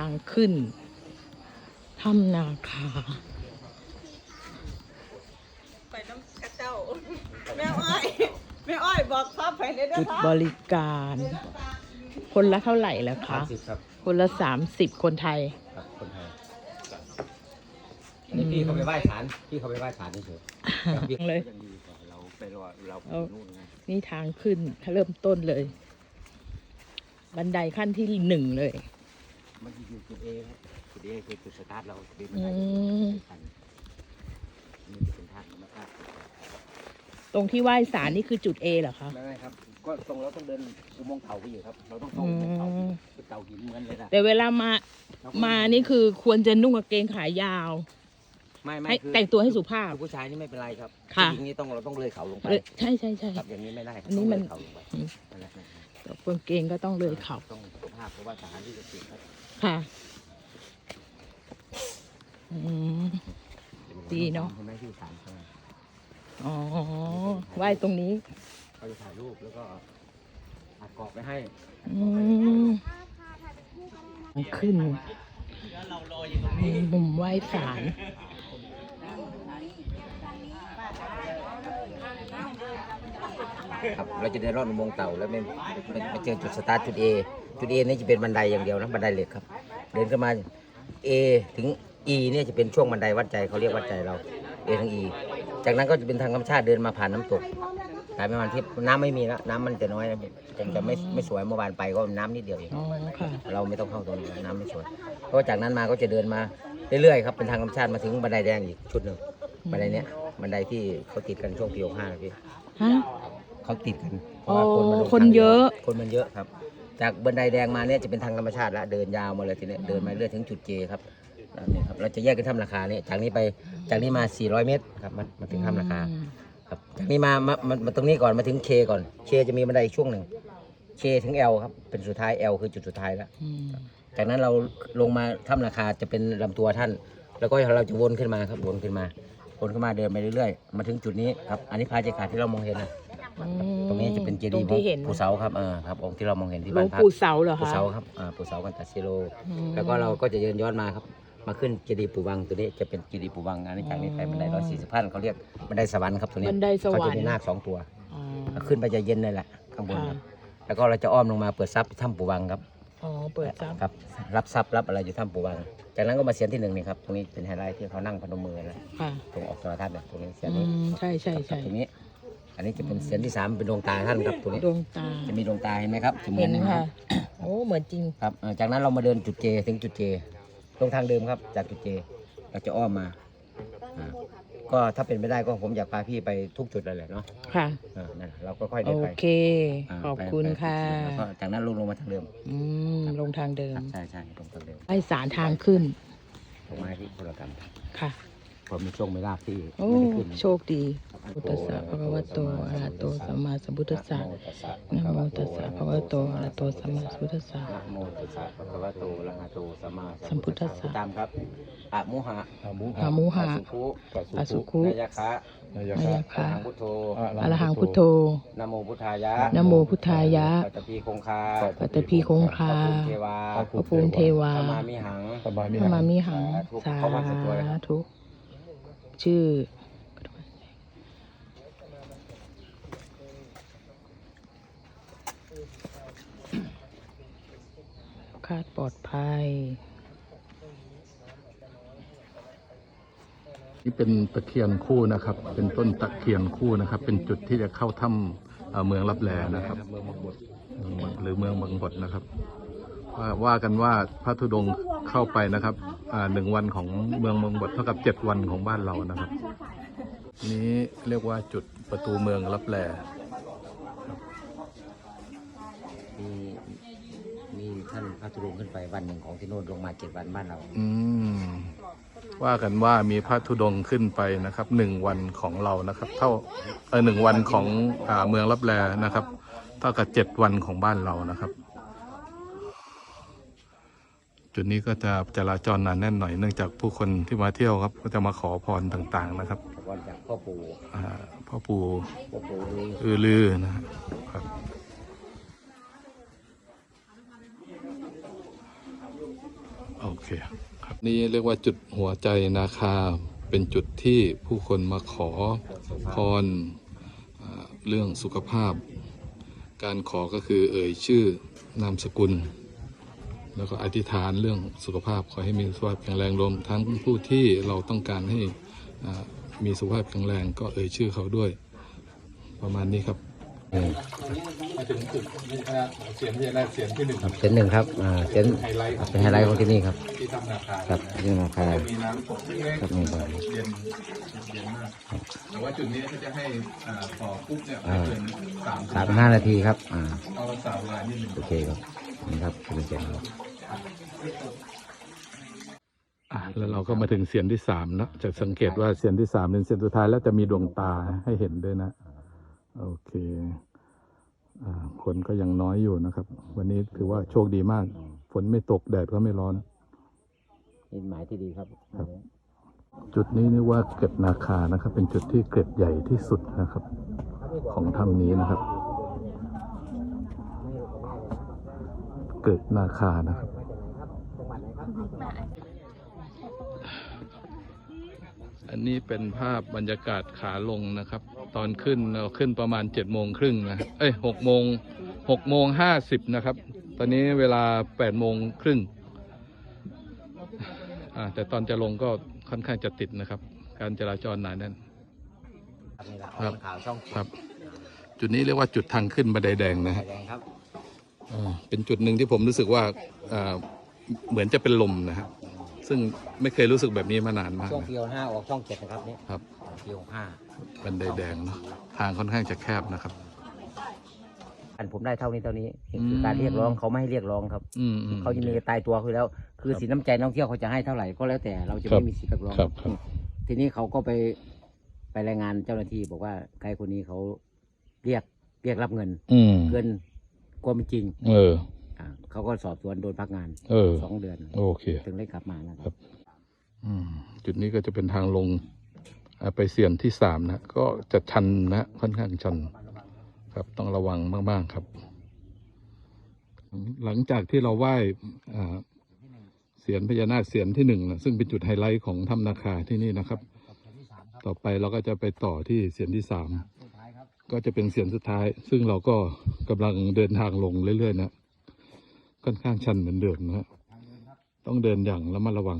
างขึ้นถ้ำนาคา ไปน้ำกระเจ้า แม่อ้อย แม่อ้อยบอกพับไปเลยนะจุดครับบริการ คนละเท่าไหร่แล้วคะ สิบครับคนละสามสิบคนไทย ครับคนไทยอันนี้พี่เขาไปไหว้ศาลพี่เขาไปไหว้ศาลเฉยๆครับพี่เลย ยังดีกว่าเราไปรอเราไปเอานู่นไง นี่ทางขึ้นเริ่มต้นเลย บันไดขั้นที่หนึ่งเลย มันอยู่จุดเอครับจุดเอคือจุดสตาร์ทเราเป็นอืบันไดมชันนี่จะเป็นทางธรรมชาติตรงที่ไหว้ศาลนี่คือจุด A เหรอคะไม่ไม่ครับ ก็ตรงเราต้องเดินอุโมงค์เต่าไปอยู่ครับ เราต้องเข้าอุโมงค์เต่าเป็นเต่าหินเหมือนเลยนะแต่เวลามามานี่คือควรจะนุ่งกางเกงขายาวไม่ไม่ให้คือแต่งตัวให้สุภาพคือผู้ชายนี่ไม่เป็นไรครับค่ะผู้หญิงนี่ต้องเราต้องเลยเขาลงไปเลยใช่ใช่ใช่ครับอย่างนี้ไม่ได้ครับอันนี้มันต้องเลยเขาลงไปอืมนั่นแหละแต่กางเกงก็ต้องเลยเขาต้องสุภาพเพราะว่าสถานที่จะเสี่ยงครับ ค่ะอืมดีเนอะใช่ไหมที่ศาลเขาอ๋อไหว้ตรงนี้เขาจะถ่ายรูปแล้วก็อัดกรอบไปให้อืมขึ้นมีมุมไหว้ศาลครับเราจะเดินรอดอุโมงค์เต่าแล้วไม่ไม่ไม่เจอจุดสตาร์ทจุด A จุด A นี่จะเป็นบันไดอย่างเดียวนะบันไดเหล็กครับ เดินขึ้นมา A ถึง E เนี่ยจะเป็นช่วงบันไดวัดใจเขาเรียกวัดใจเรา A ถึง E จากนั้นก็จะเป็นทางธรรมชาติเดินมาผ่านน้ำตกสายประมาณที่น้ำไม่มีแล้วน้ำมันจะน้อยนะยังจะไม่ไม่สวยเมื่อวานไปก็น้ำนิดเดียวเองอ๋อค่ะเราไม่ต้องเข้าตรงนี้น้ำไม่สวยเพราะว่าจากนั้นมาก็จะเดินมาเรื่อยๆครับเป็นทางธรรมชาติมาถึงบันไดแดงอีกชุดหนึ่งบันไดเนี้ยบันไดที่เขาติดกันช่วงปีหกห้าพี่ฮะเขาติดกันเพราะว่าคนมันลงอ๋อคนเยอะ คนมันเยอะครับ จากบันไดแดงมาเนี่ยจะเป็นทางธรรมชาติละเดินยาวมาเลยทีเนี้ยเดินมาเรื่อยถึงจุดเจครับแล้วนี่ครับเราจะแยกกันทำราคาเนี่ยจากนี้ไปจากนี้มา 400 เมตรครับมันมาถึงทำราคาอืมครับจากนี้มามามามาตรงนี้ก่อนมาถึงเคก่อนเคจะมีบันไดอีกช่วงหนึ่งเคถึง L ครับเป็นสุดท้าย L คือจุดสุดท้ายแล้วอืมจากนั้นเราลงมาถ้ำนาคาจะเป็นลำตัวท่าน แล้วก็เราจะวนขึ้นมาครับวนขึ้นมาวนขึ้นมาเดินไปเรื่อยๆ มาถึงจุดนี้ครับอันนี้พระเจขาที่เรามองเห็นนะ ตรงนี้จะเป็นเจตรดีงย์ที่เห็นปู่เสาครับอ่าครับองค์ที่เรามองเห็นที่หลบ้าวนงพักปู่เสาเหรอปู่คะ เสาครับอ่าปู่เสากันตาซิโล อืม แล้วก็เราก็จะเดินย้อนมาครับ มาขึ้นเจดีย์ปู่วังตัวนี้จะเป็นเจดีย์ปู่วังอันนี้จากนี้ไปบันไดร้อยสี่สิบขั้นเขาเรียกบันไดสวรรค์ครับตัวนี้บันไดสวรรค์ เขาจะมีนาคสองตัว อ๋อ ขึ้นไปจะเย็นเลยแหละข้างบนคค่ะรับแล้วก็เราจะอ้อมลงมาเปิดซับถ้ำปู่วังครับ อ๋อเปิดซับ ครับ รับทรัพย์รับอะไรอยู่ถ้ำปู่วัง จากนั้นก็มาเสียนที่หนึ่งนี่ครับ ตรงนี้เป็นไฮไลท์ที่เขานั่งพนมมือนะค่ะตรงออกโทรทัศน์เนี่ยตรงนี้เสียนอืนี้มใช่ใช่ครัใช่บตรงนี้ อันนี้จะเป็นเสียนที่สามเป็นดวงตาท่านครับตรงนี้ดวงตาจะมีดวงตาเห็นไหมครับจะเหมืเห็อนนนะคค่ะรับโอ้เหมือนจริง ครับเอ่อจากนั้นเรามาเดินจุดเจถึงจุดเจตรงทางเดิมครับ จากจุดเจเราจะอ้อมมาอ่าก็ถ้าเป็นไม่ได้ก็ผมอยากพาพี่ไปทุกจุดเลยแหละเนาะค่ะ เออนั่นเราก็ค่อยโอเดินไปเคาขอบคุณไปไปค่ะ แล้วก็จากนั้นลงลงมาทางเดิมอืม ลงทางเดิม ครับใช่ใช่ตรงทางเดิมไหว้ศาลทางขึ้นตรงไม้ที่พลกรรมค่ะ ผมมีโชคไม่ลาภที่โอ้ ไม่ได้ขึ้นโชคดี พุทธัสสะภะคะวะโตอะระหะโตสัมมาสัมพุทธัสสะนะโมตัสสะภะคะวะโตอะระหะโตสัมมาสัมพุทธัสสะนะโมตัสสะภะคะวะโตอะระหะโตสัมมาสัมพุทธัสสะตามครับอะมุหะอะมุหะสุขุอสุคุนายคะนายอะคะหังพุทโธอะระหังพุทโธนะโมพุทธายะนะโมพุทธายะปัตตพีคงคาปัตตพีคงคาพระภูมิเทวาพระภูมิเทวาสมามิหังสบายพระมามิหังสาเขาว่าสุดตัวเลยธุชื่อ คาดปลอดภัย นี่เป็นตะเคียนคู่นะครับ เป็นต้นตะเคียนคู่นะครับ เป็นจุดที่จะเข้าถ้ำเมืองรับแลนะครับเมืองบางบดหรือเมืองบางบดนะครับว่าว่ากันว่าพระธุดงค์เข้าไปนะครับหนึ่งวันของเมืองบางบดเท่ากับเจ็ดวันของบ้านเรานะครับ นี้เรียกว่าจุดประตูเมืองรับแล ท่านพระธุดงค์ขึ้นไปวันหนึ่งของที่โน่นลงมาเจ็ดวันบ้านเรา อืมว่ากันว่ามีพระธุดงค์ขึ้นไปนะครับหนึ่งวันของเรานะครับ เท่าเออหนึ่งวันของอ่าเมืองรับแลนะครับ เท่ากับเจ็ดวันของบ้านเรานะครับ จุดนี้ก็จะจราจรหนาแน่นหน่อยเนื่องจากผู้คนที่มาเที่ยวครับ ก็จะมาขอพรต่างๆนะครับก่อนจากพ่อปู่อ่าพ่อปู่พ่อปู่ฤาษี อือลือนะครับ โอเคครับ นี่เรียกว่าจุดหัวใจนาคา เป็นจุดที่ผู้คนมาขอพรเรื่องสุขภาพ การขอก็คือเอ่ยชื่อนามสกุล แล้วก็อธิษฐานเรื่องสุขภาพขอให้มีสุขภาพแข็งแรงรวมทั้งผู้ที่เราต้องการให้มีสุขภาพแข็งแรงก็เอ่ยชื่อเขาด้วย ประมาณนี้ครับ มาถึงจุดนี้นะเสียงที่แรกเสียงที่หนึ่งครับเส้นหนึ่งครับอ่าเส้นไฮไลท์ของเป็นไฮไลท์ของที่นี่ครับที่ทำนาคาครับนี่นาคามีน้ำตกเล็กครับนี่ครับๆเย็นเย็นมากแต่ว่าจุดนี้เขาจะให้อ่าต่อปุ๊บเนี่ยไม่เกินสามสามห้านาทีครับอ่าเอาสามเวลานิดหนึ่งโอเคครับนี่ครับเป็นเสียงครับอะแล้วเราก็มาถึงเสียงที่สามนะจะสังเกตว่าเสียงที่สามเป็นเสียงสุดท้ายแล้วจะมีดวงตาให้เห็นด้วยนะ โอเคอ่า คนก็ยังน้อยอยู่นะครับ วันนี้ถือว่าโชคดีมาก ฝนไม่ตกแดดก็ไม่ร้อนนี่หมายที่ดีครับจุดนี้นี่ว่าเกร็ดนาคานะครับ เป็นจุดที่เกร็ดใหญ่ที่สุดนะครับ ของถ้ำนี้นะครับ เกร็ดนาคานะครับ อันนี้เป็นภาพบรรยากาศขาลงนะครับ ตอนขึ้นเราขึ้นประมาณเจ็ดโมงครึ่งนะเอ้ยหกโมงหกโมงห้าสิบนะครับ ตอนนี้เวลาแปดโมงครึ่งอ่าแต่ตอนจะลงก็ค่อนข้างจะติดนะครับ การจราจรหนาแน่นครับข่าวช่องครับ จุดนี้เรียกว่าจุดทางขึ้นบันไดแดงนะไฟฮะแดงครับอ่าเป็นจุดหนึ่งที่ผมรู้สึกว่าอ่าเหมือนจะเป็นลมนะฮะ ซึ่งไม่เคยรู้สึกแบบนี้มานานมากช่วงนะเพียวห้าออกช่องเจ็ดนะครับเนี่ยครับเพียวห้าบันไดแดงเนาะทางค่อนข้างจะแคบนะครับ อันผมได้เท่านี้เท่านี้อืมคือการเรียกร้องเขาไม่ให้เรียกร้องครับ อืมอืม เขาจะมีตายตัวคือแล้ว คือสินน้ำใจนักท่องเที่ยวเขาจะให้เท่าไหร่ก็แล้วแต่เราจะครับไม่มีสิทธิ์เรียกร้องครับครับ ทีนี้เขาก็ไปไปรายงานเจ้าหน้าที่บอกว่าใครคนนี้เขาเรียกเรียกรับเงิน อืมเกินความเป็นจริง เออ อ่าเขาก็สอบสวนโดนพักงานเออ สองเดือนโอเค ถึงได้กลับมานะครับ อืม จุดนี้ก็จะเป็นทางลงอ่าไปเสียนที่สามนะก็จะชันนะค่อนข้างชัน ครับต้องระวังมาก ๆ ครับ หลังจากที่เราไหว้อ่าเสียนพญานาคเสียนที่หนึ่งนะซึ่งเป็นจุดไฮไลท์ของถ้ำนาคาที่นี่นะครับ ต่อไปเราก็จะไปต่อที่เสียนที่สามก็จะเป็นเสียนสุดท้าย ซึ่งเราก็กำลังเดินทางลงเรื่อยๆนะ ค่อนข้างชันเหมือนเดิมนะฮะต้องเดินอย่างระมัดระวัง